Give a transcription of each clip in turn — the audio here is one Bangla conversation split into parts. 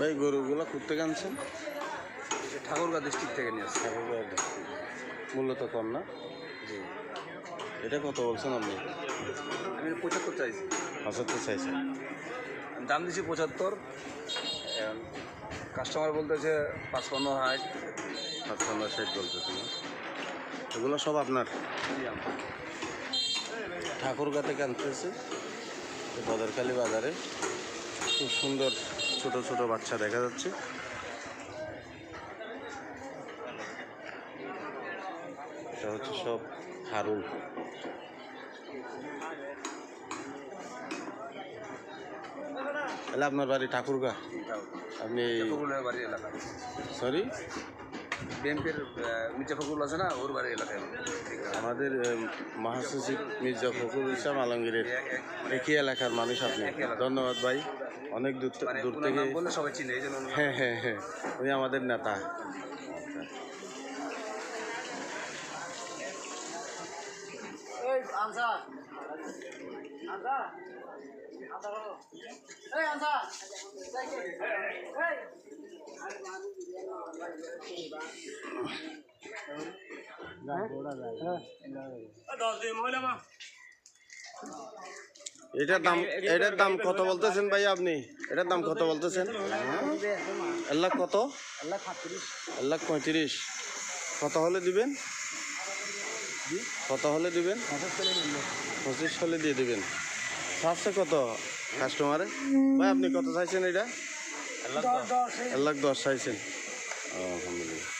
ভাই গরুগুলো করতে আনছেন ঠাকুরগাঁ ডিস্ট্রিক্ট থেকে নিয়ে আসছি। ঠাকুরগাঁও district। মূল্য তো কম না? জি। এটা কত বলছেন আপনি? আমি পঁচাত্তর চাইছি। পঁচাত্তর চাইছেন। দাম দিছি পঁচাত্তর। কাস্টমার বলতেছে পাঁচপান্ন হাইট পাঁচপান্ন ষাট বলতেছেন না? এগুলো সব আপনার? ঠাকুরগা থেকে আনতেছে বদরকালী বাজারে। খুব সুন্দর ছোট ছোট বাচ্চা দেখা যাচ্ছে। এটা হচ্ছে সব হারুন। তাহলে আপনার বাড়ি ঠাকুরগা? আপনি এলাকা। সরি বিএনপির মির্জা ফকুল আছে না? ওর বাড়ির এলাকায়। আমাদের মহাসচিব মির্জা ফখরুল ইসলাম আলমগীরের এক- এক- একই এলাকার মানুষ আপনি। ধন্যবাদ ভাই। অনেক দূর মানে দূর থেকে সবাই চিনে এই জন্য ওনার- হ্যাঁ হ্যাঁ হ্যাঁ উনি আমাদের নেতা। এটার দাম এটার দাম কত বলতেছেন ভাই আপনি? এটার দাম কত বলতেছেন? এক লাখ কত? এক লাখ পঁয়ত্রিশ। কত হলে দিবেন? কত হলে দিবেন? পঁচিশ হলে দিয়ে দিবেন। সাতশো কত কাস্টমারে ভাই আপনি কত চাইছেন এটা? এক লাখ দশ চাইছেন। আলহামদুলিল্লাহ।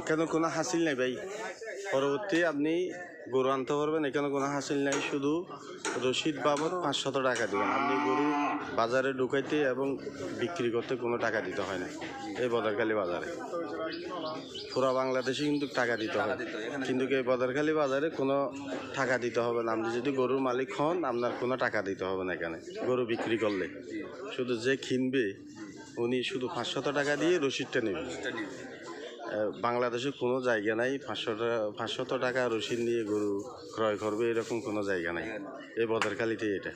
এখানে কোনো হাসিল নাই ভাই। পরবর্তী আপনি গরু আনতে পারবেন, এখানে কোনো হাসিল নাই, শুধু রসিদ বাবদ পাঁচশত টাকা দেবেন। আপনি গরু বাজারে ঢুকাইতে এবং বিক্রি করতে কোনো টাকা দিতে হয় না, এই বদরখালী বাজারে। পুরো বাংলাদেশে কিন্তু টাকা দিতে হয়। কিন্তু এই বদরখালী বাজারে কোনো টাকা দিতে হবে না। আপনি যদি গরুর মালিক হন, আপনার কোনো টাকা দিতে হবে না এখানে, গরু বিক্রি করলে। শুধু যে কিনবে, উনি শুধু পাঁচশত টাকা দিয়ে রসিদটা নেবে। বাংলাদেশে কোনো জায়গা নাই। পাঁচশো পাঁচশত টাকা রসিদ নিয়ে গরু ক্রয় করবে, এরকম কোনো জায়গা নাই। এই বদরখালিতে এটা।